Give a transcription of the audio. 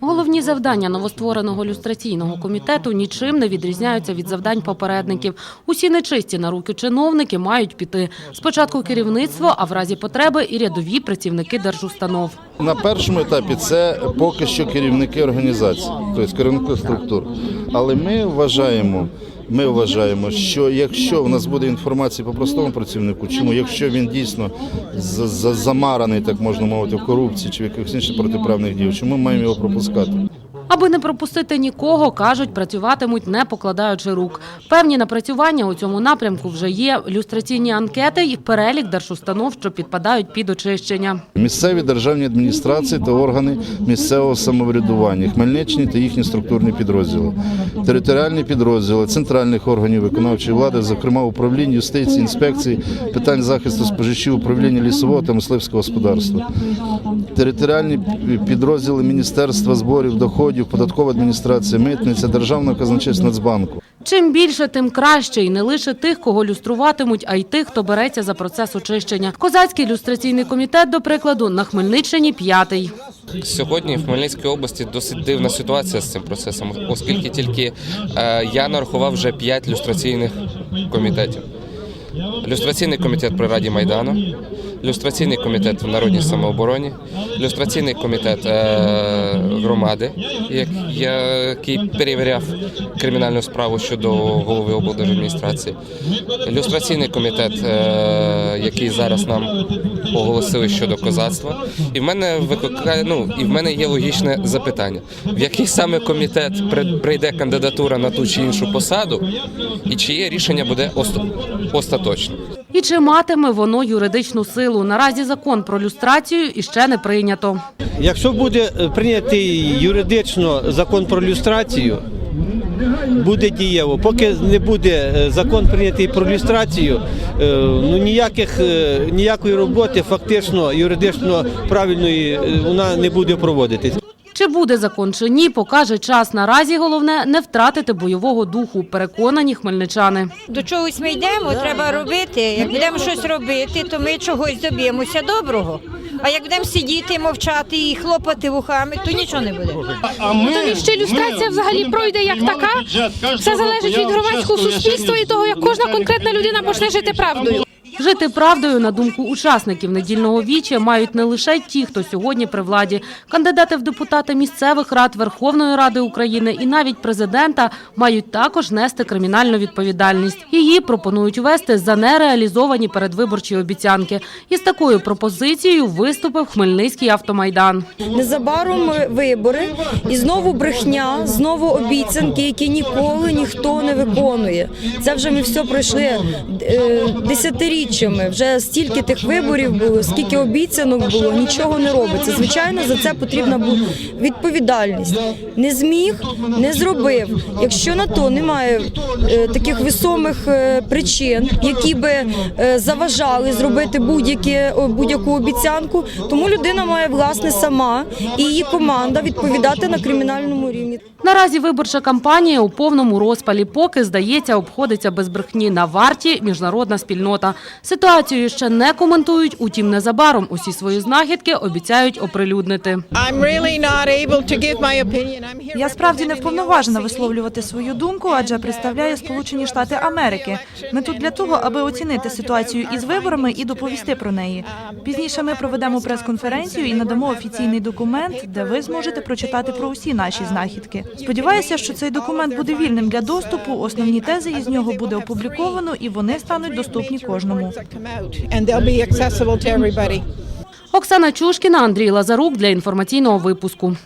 Головні завдання новоствореного люстраційного комітету нічим не відрізняються від завдань попередників. Усі нечисті на руки чиновники мають піти. Спочатку керівництво, а в разі потреби і рядові працівники держустанов. На першому етапі це поки що керівники організацій, тобто керівники структур. Але ми вважаємо, ми вважаємо, що якщо в нас буде інформація по простому працівнику, чому якщо він дійсно за- за- замараний, так можна мовити, в корупції чи в якихось інших протиправних діях, чому ми маємо його пропускати? Аби не пропустити нікого, кажуть, працюватимуть не покладаючи рук. Певні напрацювання у цьому напрямку вже є. Люстраційні анкети і перелік держустанов, що підпадають під очищення. Місцеві державні адміністрації та органи місцевого самоврядування, Хмельниччини та їхні структурні підрозділи, територіальні підрозділи центральних органів виконавчої влади, зокрема управління юстиції, інспекції, питань захисту споживачів, управління лісового та мисливського господарства, територіальні підрозділи Міністерства зборів, доходів, податкова адміністрація, митниця, Державна казначейство Нацбанку. Чим більше, тим краще. І не лише тих, кого люструватимуть, а й тих, хто береться за процес очищення. Козацький люстраційний комітет, до прикладу, на Хмельниччині п'ятий. Сьогодні в Хмельницькій області досить дивна ситуація з цим процесом, оскільки тільки е, я нарахував вже 5 люстраційних комітетів. Люстраційний комітет при Раді Майдану, люстраційний комітет в Народній самообороні, люстраційний комітет е, громади, як- який перевіряв кримінальну справу щодо голови облдержадміністрації, люстраційний комітет, е, який зараз нам оголосили щодо козацтва. І в мене викликає, ну і в мене є логічне запитання: в який саме комітет при- прийде кандидатура на ту чи іншу посаду, і чиє рішення буде оста- остаточним? І чи матиме воно юридичну силу? Наразі закон про люстрацію іще не прийнято. Якщо буде е, прийнятий юридично закон про люстрацію, буде дієво. Поки не буде е, закон прийнятий про люстрацію, е, ну ніяких ніякої роботи фактично юридично правильної вона не буде проводитись. Чи буде закон чи ні, покаже час. Наразі головне не втратити бойового духу. Переконані хмельничани. До чогось ми йдемо, треба робити. Як будемо щось робити, то ми чогось доб'ємося доброго. А як будемо сидіти, мовчати і хлопати вухами, то нічого не буде. Навіщо люстрація взагалі пройде як така? Все залежить від громадського суспільства і того, як кожна конкретна людина почне жити правдою. Жити правдою, на думку учасників недільного віча, мають не лише ті, хто сьогодні при владі. Кандидати в депутати місцевих рад Верховної Ради України і навіть президента мають також нести кримінальну відповідальність. Її пропонують ввести за нереалізовані передвиборчі обіцянки. І з такою пропозицією виступив Хмельницький автомайдан. Незабаром вибори і знову брехня, знову обіцянки, які ніколи ніхто не виконує. Це вже ми все пройшли е, десятиріччями. Вже стільки тих виборів було, скільки обіцянок було, нічого не робиться. Звичайно, за це потрібна була відповідальність. Не зміг, не зробив. Якщо на то немає е, таких весомих е, причин, які би е, заважали зробити будь-яке о, будь-яку обіцянку, тому людина має власне сама і її команда відповідати на кримінальному рівні. Наразі виборча кампанія у повному розпалі. Поки, здається, обходиться без брехні на варті міжнародна спільнота. Ситуацію ще не коментують, утім незабаром усі свої знахідки обіцяють оприлюднити. Я справді не вповноважена висловлювати свою думку, адже представляю Сполучені Штати Америки. Ми тут для того, аби оцінити ситуацію із виборами і доповісти про неї. Пізніше ми проведемо прес-конференцію і надамо офіційний документ, де ви зможете прочитати про усі наші знахідки. Сподіваюся, що цей документ буде вільним для доступу. Основні тези із нього буде опубліковано, і вони стануть доступні кожному. Everybody. Оксана Чушкіна, Андрій Лазарук для інформаційного випуску.